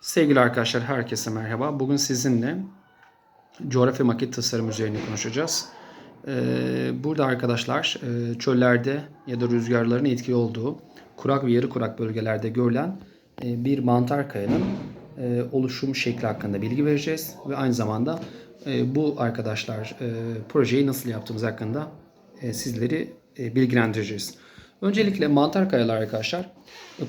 Sevgili arkadaşlar herkese merhaba. Bugün sizinle coğrafya maket tasarım üzerine konuşacağız. Ee, burada arkadaşlar e, çöllerde ya da rüzgarların etkili olduğu kurak ve yarı kurak bölgelerde görülen e, bir mantar kayanın e, oluşum şekli hakkında bilgi vereceğiz. Ve aynı zamanda bu arkadaşlar projeyi nasıl yaptığımız hakkında sizleri bilgilendireceğiz. Öncelikle mantar kayalar arkadaşlar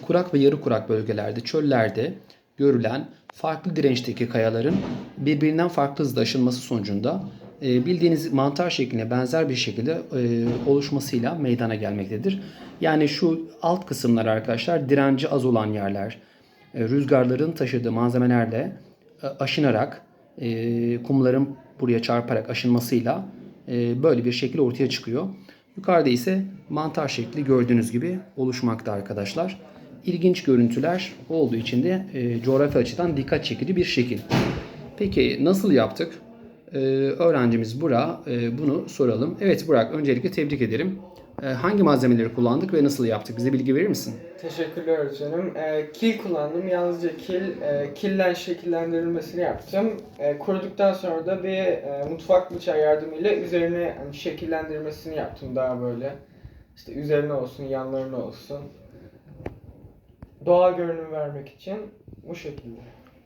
kurak ve yarı kurak bölgelerde, çöllerde görülen farklı dirençteki kayaların birbirinden farklı hızda aşınması sonucunda e, bildiğiniz mantar şekline benzer bir şekilde e, oluşmasıyla meydana gelmektedir. Yani şu alt kısımlar arkadaşlar direnci az olan yerler, e, rüzgarların taşıdığı malzemelerle aşınarak kumların buraya çarparak aşınmasıyla böyle bir şekil ortaya çıkıyor. Yukarıda ise mantar şekli gördüğünüz gibi oluşmakta arkadaşlar. İlginç görüntüler olduğu için de e, coğrafi açıdan dikkat çekici bir şekil. Peki nasıl yaptık? E, öğrencimiz Burak e, bunu soralım. Evet Burak öncelikle tebrik ederim. E, hangi malzemeleri kullandık ve nasıl yaptık? Bize bilgi verir misin? Teşekkürler öğretmenim. Ee, kil kullandım. Yalnızca kil, e, killen şekillendirilmesini yaptım. E, kuruduktan sonra da bir e, mutfak bıçağı yardımıyla üzerine hani, şekillendirmesini yaptım daha böyle. İşte üzerine olsun, yanlarına olsun. Doğal görünüm vermek için bu şekilde.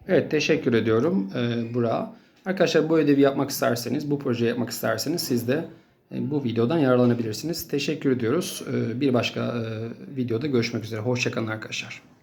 Evet teşekkür ediyorum e, Burak. Arkadaşlar bu ödevi yapmak isterseniz, bu projeyi yapmak isterseniz siz de e, bu videodan yararlanabilirsiniz. Teşekkür ediyoruz. E, bir başka e, videoda görüşmek üzere. Hoşçakalın arkadaşlar.